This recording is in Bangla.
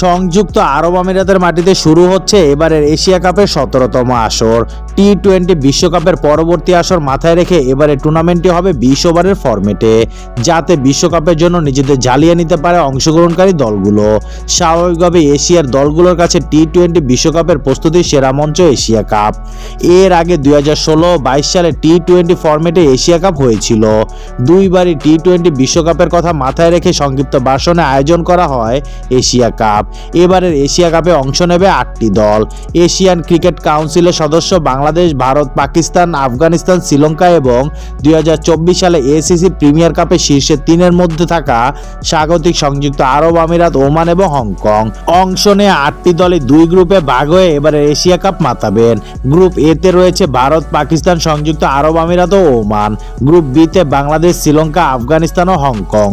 সংযুক্ত আরব আমিরাতের মাটিতে শুরু হচ্ছে এবারের এশিয়া কাপের সতেরোতম আসর। টি টোয়েন্টি বিশ্বকাপের পরবর্তী আসর মাথায় রেখে এবারে টুর্নামেন্টটি হবে বিশ ওভারের ফর্মেটে যাতে বিশ্বকাপের জন্য নিজেদের ঝালিয়ে নিতে পারে অংশগ্রহণকারী দলগুলো। স্বাভাবিকভাবে এশিয়ার দলগুলোর কাছে টি টোয়েন্টি বিশ্বকাপের প্রস্তুতি সেরা মঞ্চ এশিয়া কাপ। এর আগে দুই হাজার ষোলো বাইশ সালে টি টোয়েন্টি ফরম্যাটে এশিয়া কাপ হয়েছিল। দুইবারই টি টোয়েন্টি বিশ্বকাপের কথা মাথায় রেখে সংক্ষিপ্ত ভাষণে আয়োজন করা হয় এশিয়া কাপ। এবারের এশিয়া কাপে অংশ নেবে আটটি দল। এশিয়ান ক্রিকেট কাউন্সিলের সদস্য বাংলাদেশ, ভারত, পাকিস্তান, আফগানিস্তান, শ্রীলঙ্কা এবং দুই হাজার চব্বিশ সালে এসিসি প্রিমিয়ার কাপে শীর্ষে তিনের মধ্যে থাকা স্বাগতিক সংযুক্ত আরব আমিরাত, ওমান এবং হংকং। অংশ নিয়ে আটটি দলে দুই গ্রুপে ভাগ হয়ে এবারে এশিয়া কাপ মাতাবেন। গ্রুপ এতে রয়েছে ভারত, পাকিস্তান সংযুক্ত আরব আমিরাত ও ওমান। গ্রুপ বিতে বাংলাদেশ, শ্রীলঙ্কা, আফগানিস্তান ও হংকং।